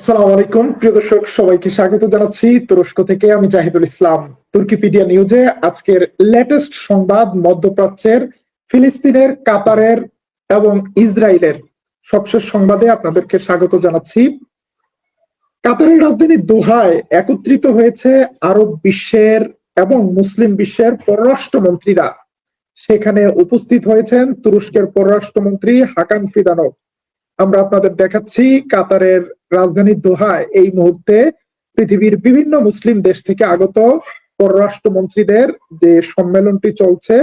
আসসালামু আলাইকুম। প্রিয় দর্শক, সবাইকে স্বাগত জানাচ্ছি তুরস্ক থেকে। আমি জাহিদুল ইসলাম। তুর্কিপিডিয়া নিউজে আজকের লেটেস্ট সংবাদ মধ্যপ্রাচ্যের, ফিলিস্তিনের, কাতারের এবং ইসরায়েলের সবশেষ সংবাদে আপনাদেরকে স্বাগত জানাচ্ছি। কাতারের রাজধানী দোহায় একত্রিত হয়েছে আরব বিশ্বের এবং মুসলিম বিশ্বের পররাষ্ট্রমন্ত্রীরা। সেখানে উপস্থিত হয়েছেন তুরস্কের পররাষ্ট্রমন্ত্রী হাকান ফিদানভ। আমরা আপনাদের দেখাচ্ছি কাতারের রাজধানী দোহায় এই মুহূর্তে পৃথিবীর বিভিন্ন মুসলিম দেশ থেকে আগত পররাষ্ট্রমন্ত্রীদের যে সম্মেলনটি চলছে,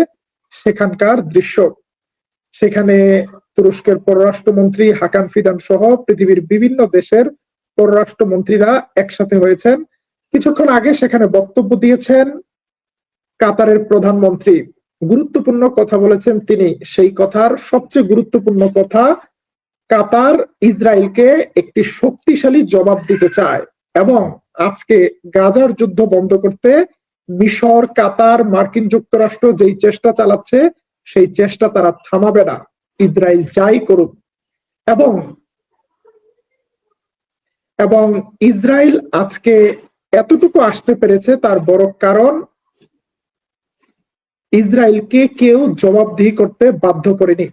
সেখানকার দৃশ্য। সেখানে তুরস্কের পররাষ্ট্রমন্ত্রী হাকান ফিদান সহ পৃথিবীর বিভিন্ন দেশের পররাষ্ট্রমন্ত্রীরা একসাথে হয়েছেন। কিছুক্ষণ আগে সেখানে বক্তব্য দিয়েছেন কাতারের প্রধানমন্ত্রী। গুরুত্বপূর্ণ কথা বলেছেন তিনি। সেই কথার সবচেয়ে গুরুত্বপূর্ণ কথা কাতার ইসরায়েলকে একটি শক্তিশালী জবাব দিতে চায় এবং আজকে গাজার যুদ্ধ বন্ধ করতে মিশর, কাতার, মার্কিন যুক্তরাষ্ট্র যেই চেষ্টা চালাচ্ছে, সেই চেষ্টা তারা থামাবে না। ইসরায়েল যাই করুক। এবং এবং ইসরায়েল আজকে এতটুকু আসতে পেরেছে তার বড় কারণ, ইসরায়েলকে কেউ জবাবদিহি করতে বাধ্য করেনি।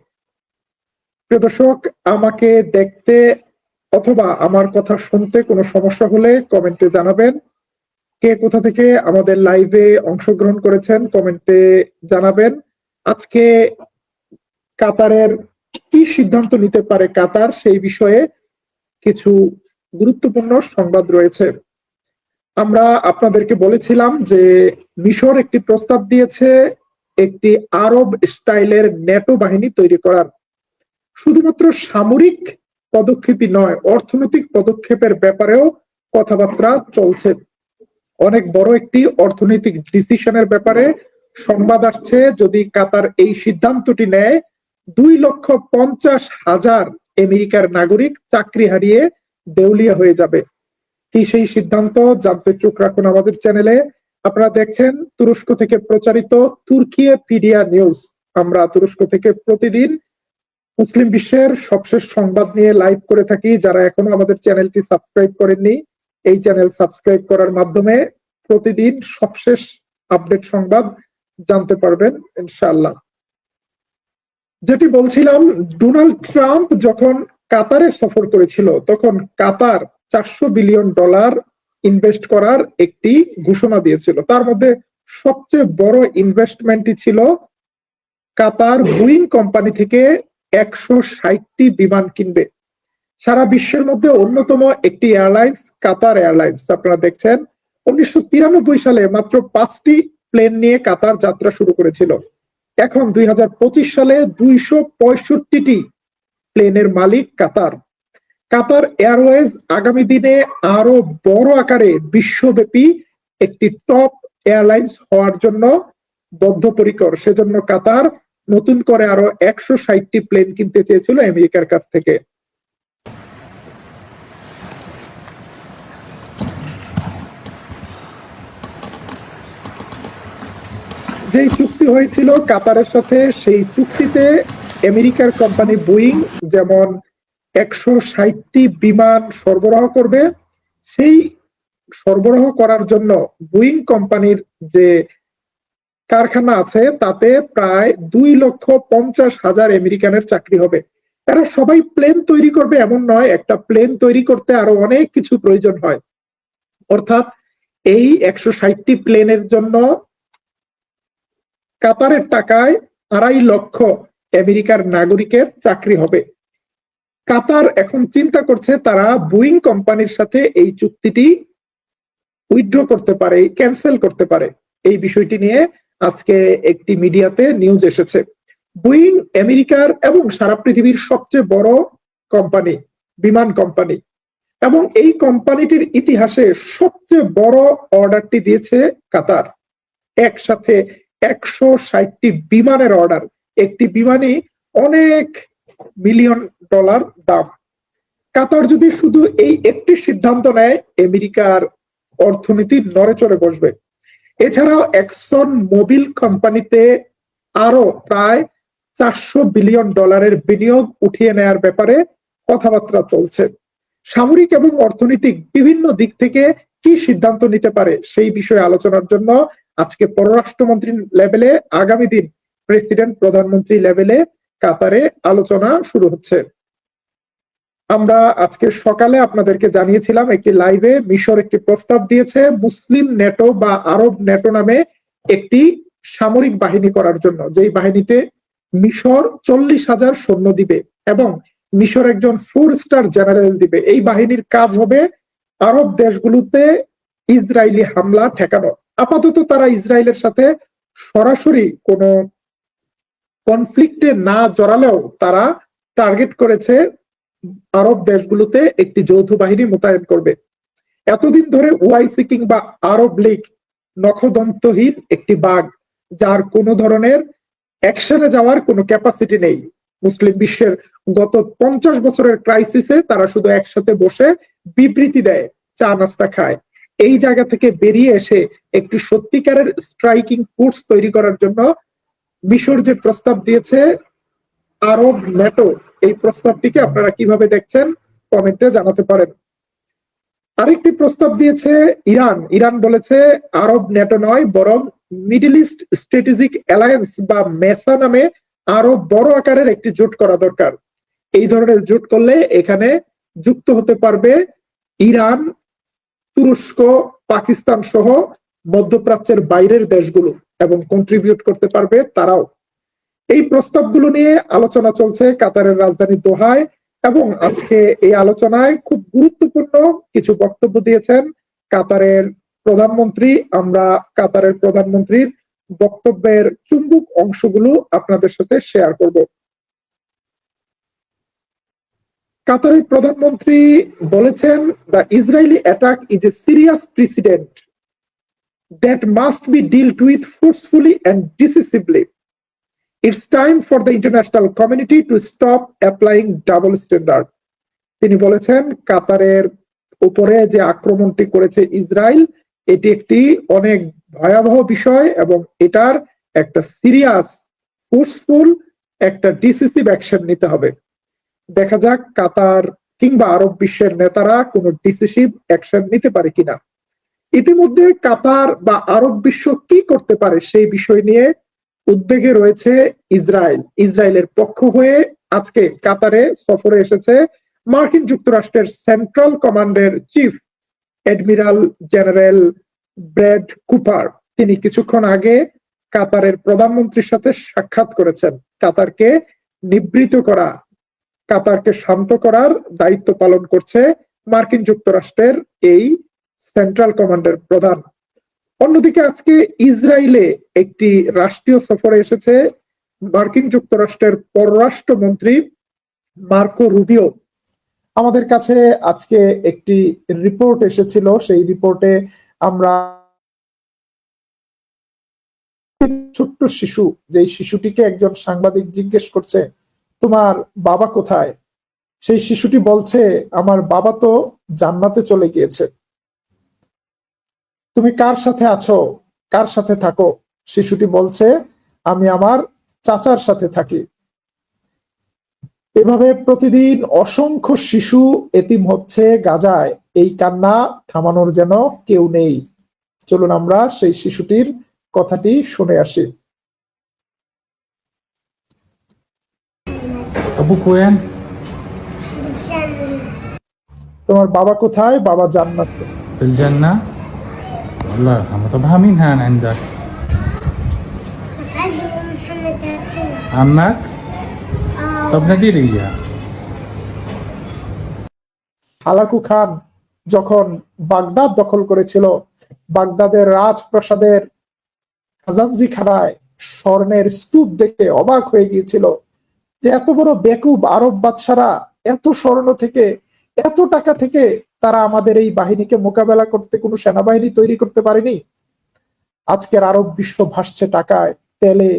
প্রিয় দর্শক, আমাকে দেখতে অথবা আমার কথা শুনতে কোনো সমস্যা হলে কমেন্টে জানাবেন। কে কোথা থেকে আমাদের লাইভে অংশগ্রহণ করেছেন কমেন্টে জানাবেন। আজকে কাতারের কি সিদ্ধান্ত নিতে পারে কাতার সেই বিষয়ে কিছু গুরুত্বপূর্ণ সংবাদ রয়েছে। আমরা আপনাদেরকে বলেছিলাম যে মিশর একটি প্রস্তাব দিয়েছে, একটি আরব স্টাইলের নেটো বাহিনী তৈরি করার। শুধুমাত্র সামরিক পদক্ষেপই নয়, অর্থনৈতিক পদক্ষেপের ব্যাপারেও কথাবার্তা চলছে। অনেক বড় একটি অর্থনৈতিক ডিসিশনের ব্যাপারে সংবাদ আসছে, যদি কাতার এই সিদ্ধান্তটি নেয়, দুই লক্ষ পঞ্চাশ হাজার আমেরিকার নাগরিক চাকরি হারিয়ে দেউলিয়া হয়ে যাবে। কি সেই সিদ্ধান্ত, জানতে চোখ রাখুন আমাদের চ্যানেলে। আপনারা দেখছেন তুরস্ক থেকে প্রচারিত তুর্কিয়ে পিডিয়া নিউজ। আমরা তুরস্ক থেকে প্রতিদিন মুসলিম বিশ্বের সবশেষ সংবাদ নিয়ে লাইভ করে থাকি। যারা এখনও আমাদের চ্যানেলটি সাবস্ক্রাইব করেননি, এই চ্যানেল সাবস্ক্রাইব করার মাধ্যমে প্রতিদিন সবশেষ আপডেট সংবাদ জানতে পারবেন, ইনশাআল্লাহ। যেটি বলছিলাম, ডোনাল্ড ট্রাম্প যখন কাতারে সফর করেছিল, তখন কাতার চারশো বিলিয়ন ডলার ইনভেস্ট করার একটি ঘোষণা দিয়েছিল। তার মধ্যে সবচেয়ে বড় ইনভেস্টমেন্টই ছিল কাতার বুইং কোম্পানি থেকে একশো ষাটটি বিমান কিনবে। সারা বিশ্বের মধ্যে অন্যতম একটি এয়ারলাইন্স কাতার এয়ারলাইন্স। আপনারা দেখছেন, উনিশশো তিরানব্বই সালে মাত্র পাঁচটি প্লেন নিয়ে কাতার যাত্রা শুরু করেছিল। এখন দুই হাজার পঁচিশ সালে দুইশো পঁয়ষট্টিটি প্লেনের মালিক কাতার। কাতার এয়ারওয়েজ আগামী দিনে আরও বড় আকারে বিশ্বব্যাপী একটি টপ এয়ারলাইন্স হওয়ার জন্য বদ্ধপরিকর। সেজন্য কাতার নতুন করে আরও একশো ষাটটি প্লেন কিনতে চেয়েছিল আমেরিকার কাছ থেকে। যেই চুক্তি হয়েছিল কাতারের সাথে, সেই চুক্তিতে আমেরিকার কোম্পানি বুইং যেমন একশো ষাটটি বিমান সরবরাহ করবে, সেই সরবরাহ করার জন্য বুইং কোম্পানির যে কারখানা আছে, তাতে প্রায় দুই লক্ষ পঞ্চাশ হাজার আমেরিকানের চাকরি হবে। এরা সবাই প্লেন তৈরি করবে এমন নয়, একটা প্লেন তৈরি করতে আরও অনেক কিছু প্রয়োজন হয়। অর্থাৎ এই একশো ষাটটি প্লেনের জন্য কাতারের টাকায় আড়াই লক্ষ আমেরিকার নাগরিকের চাকরি হবে। কাতার এখন চিন্তা করছে তারা বুইং কোম্পানির সাথে এই চুক্তিটি উইথড্র করতে পারে ক্যান্সেল করতে পারে। এই বিষয়টি নিয়ে আজকে একটি মিডিয়াতে নিউজ এসেছে। বুইং আমেরিকার এবং সারা পৃথিবীর সবচেয়ে বড় কোম্পানি বিমান কোম্পানি এবং এই কোম্পানিটির ইতিহাসে সবচেয়ে বড় অর্ডারটি দিয়েছে কাতার। একসাথে একশো ষাটটি বিমানের অর্ডার একটি বিমানই অনেক মিলিয়ন ডলার দাম। কাতার যদি শুধু এই একটি সিদ্ধান্ত নেয় আমেরিকার অর্থনীতি নড়ে চড়ে বসবে। এছাড়াও এক্সন মোবিল কোম্পানিতে আরও প্রায় চারশো বিলিয়ন ডলারের বিনিয়োগ উঠিয়ে নেয়ার ব্যাপারে কথাবার্তা চলছে। সামরিক এবং অর্থনৈতিক বিভিন্ন দিক থেকে কি সিদ্ধান্ত নিতে পারে সেই বিষয়ে আলোচনার জন্য আজকে পররাষ্ট্রমন্ত্রী লেভেলে আগামী দিন প্রেসিডেন্ট প্রধানমন্ত্রী লেভেলে কাতারে আলোচনা শুরু হচ্ছে। আমরা আজকে সকালে আপনাদেরকে জানিয়েছিলাম একটি লাইভে মিশর একটি প্রস্তাব দিয়েছে, মুসলিম নেটো বা আরব নেটো নামে একটি সামরিক বাহিনী করার জন্য। যেই বাহিনীতে মিশর চল্লিশ হাজার সৈন্য দিবে এবং মিশর একজন ফোর স্টার জেনারেল দিবে। এই বাহিনীর কাজ হবে আরব দেশগুলোতে ইসরায়েলি হামলা ঠেকানো। আপাতত তারা ইসরায়েলের সাথে সরাসরি কোনো কনফ্লিক্টে না জড়ালেও তারা টার্গেট করেছে আরব দেশগুলোতে একটি যৌথ বাহিনী মোতায়েন করবে। এতদিন ধরে ওয়াইসি কিংবা আরব লীগ নখদন্তহীন একটি বাঘ, যার কোনো ধরনের অ্যাকশনে যাওয়ার কোনো ক্যাপাসিটি নেই। মুসলিম বিশ্বের গত পঞ্চাশ বছরের ক্রাইসিসে তারা শুধু একসাথে বসে বিবৃতি দেয়, চা নাস্তা খায়। এই জায়গা থেকে বেরিয়ে এসে একটি সত্যিকারের স্ট্রাইকিং ফোর্স তৈরি করার জন্য মিশর যে প্রস্তাব দিয়েছে আরব নেটো এই প্রস্তাবটিকে আপনারা কীভাবে দেখছেন? কমেন্টে জানাতে পারেন। আরেকটি প্রস্তাব দিয়েছে ইরান। ইরান বলেছে, আরব নেটো নয়, বরং মিডিল ইস্ট স্ট্র্যাটেজিক অ্যালায়েন্স বা মেসা নামে আরও বড় আকারের একটি জোট করা দরকার। এই ধরনের জোট করলে এখানে যুক্ত হতে পারবে ইরান, তুরস্ক পাকিস্তান সহ মধ্যপ্রাচ্যের বাইরের দেশগুলো এবং কন্ট্রিবিউট করতে পারবে তারাও। এই প্রস্তাবগুলো নিয়ে আলোচনা চলছে কাতারের রাজধানী দোহায়, এবং আজকে এই আলোচনায় খুব গুরুত্বপূর্ণ কিছু বক্তব্য দিয়েছেন কাতারের প্রধানমন্ত্রী। আমরা কাতারের প্রধানমন্ত্রীর বক্তব্যের চুম্বক অংশগুলো আপনাদের সাথে শেয়ার করব। কাতারের প্রধানমন্ত্রী বলেছেন, the Israeli attack is a serious president that must be dealt with forcefully and decisively. It's time for the international community to stop applying double standard তিনি বলেছেন, কাতারের উপরে যে আক্রমণটি করেছে ইসরায়েল, এটি একটি অনেক ভয়াবহ বিষয় এবং এটার একটা সিরিয়াস ফোর্সফুল একটা ডিসিসিভ অ্যাকশন নিতে হবে। দেখা যাক কাতার কিংবা আরব বিশ্বের নেতারা কোনো ডিসিসিভ অ্যাকশন নিতে পারে কিনা। ইতিমধ্যে কাতার বা আরব বিশ্ব কি করতে পারে সেই বিষয় নিয়ে উদ্বেগে রয়েছে ইসরায়েল। ইসরায়েলের পক্ষ হয়ে আজকে কাতারে সফরে এসেছে মার্কিন যুক্তরাষ্ট্রের সেন্ট্রাল কমান্ডের chief admiral general Brad Cooper. তিনি কিছুক্ষণ আগে কাতারের প্রধানমন্ত্রীর সাথে সাক্ষাৎ করেছেন। কাতারকে নিবৃত করা, কাতারকে শান্ত করার দায়িত্ব পালন করছে মার্কিন যুক্তরাষ্ট্রের এই সেন্ট্রাল কমান্ডের প্রধান। অন্যদিকে আজকে ইসরায়েলে একটি রাষ্ট্রীয় সফরে এসেছে মার্কিন যুক্তরাষ্ট্রের পররাষ্ট্রমন্ত্রী মার্কো রুবিও। আমাদের কাছে আজকে একটি রিপোর্ট এসেছিল, সেই রিপোর্টে আমরা ছোট্ট শিশু যে শিশুটিকে একজন সাংবাদিক জিজ্ঞেস করছে, তোমার বাবা কোথায়? সেই শিশুটি বলছে, আমার বাবা তো জান্নাতে চলে গিয়েছে। তুমি কার সাথে আছো? কার সাথে থাকো? শিশুটি বলছে আমি আমার চাচার সাথে থাকি। এভাবে প্রতিদিন অসংখ্য শিশু এতিম হচ্ছে গাজায়। এই কান্না থামানোর যেন কেউ নেই। চলুন আমরা সেই শিশুটির কথাটি শুনে আসি। তোমার বাবা কোথায়? বাবা জান্নাত। জান্না الجنة؟ والله يرحمه طب ها مين هان عندك؟ عزم محمد عبدالله عمك؟ طب نادي لي إياه হালাকু খান যখন বাগদাদ দখল করেছিল বাগদাদের রাজপ্রাসাদের খাজানজি খানায় স্বর্ণের স্তূপ দেখে অবাক হয়ে গিয়েছিল যে এত বড় বেকুব আরব বাদশারা এত স্বর্ণ থেকে এত টাকা থেকে তারা আমাদের এই বাহিনীকে মোকাবেলা করতে কোনো সেনাবাহিনী তৈরি করতে পারেনি। আজকের আরব বিশ্ব ভাসছে টাকায়, তেলে।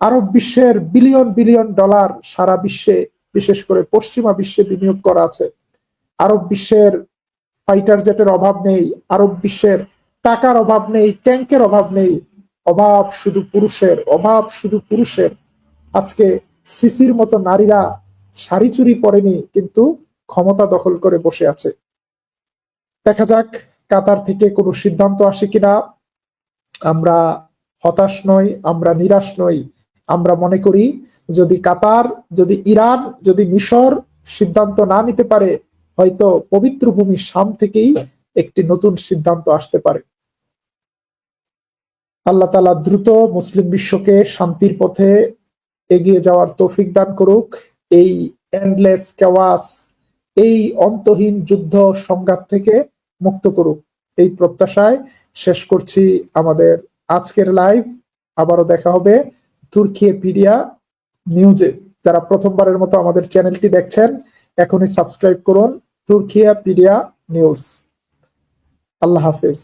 আরব বিশ্বের বিলিয়ন বিলিয়ন ডলার সারা বিশ্বে, বিশেষ করে পশ্চিমা বিশ্বে বিনিয়োগ করা আছে। আরব বিশ্বের ফাইটার জেটের অভাব নেই, আরব বিশ্বের টাকার অভাব নেই ট্যাঙ্কের অভাব নেই। অভাব শুধু পুরুষের, অভাব শুধু পুরুষের। আজকে সিসির মতো নারীরা শাড়ি চুরি পরেনি, কিন্তু ক্ষমতা দখল করে বসে আছে। দেখা যাক কাতার থেকে কোনো সিদ্ধান্ত আসে কিনা। আমরা হতাশ নই, আমরা নিরাশ নই, আমরা মনে করি যদি কাতার, যদি ইরান, যদি মিশর সিদ্ধান্ত না নিতে পারে, হয়তো পবিত্র ভূমি শাম থেকেই একটি নতুন সিদ্ধান্ত আসতে পারে। আল্লাহ তালা দ্রুত মুসলিম বিশ্বকে শান্তির পথে এগিয়ে যাওয়ার তৌফিক দান করুক। এই এন্ডলেস কেওয়াস এই অন্তহীন যুদ্ধ সংঘাত থেকে মুক্ত করুক। এই প্রত্যাশায় শেষ করছি আমাদের আজকের লাইভ। আবারও দেখা হবে তুর্কি পিডিয়া নিউজে। যারা প্রথমবারের মতো আমাদের চ্যানেলটি দেখছেন, এখনই সাবস্ক্রাইব করুন তুর্কিয়া পিডিয়া নিউজ। আল্লাহ হাফেজ।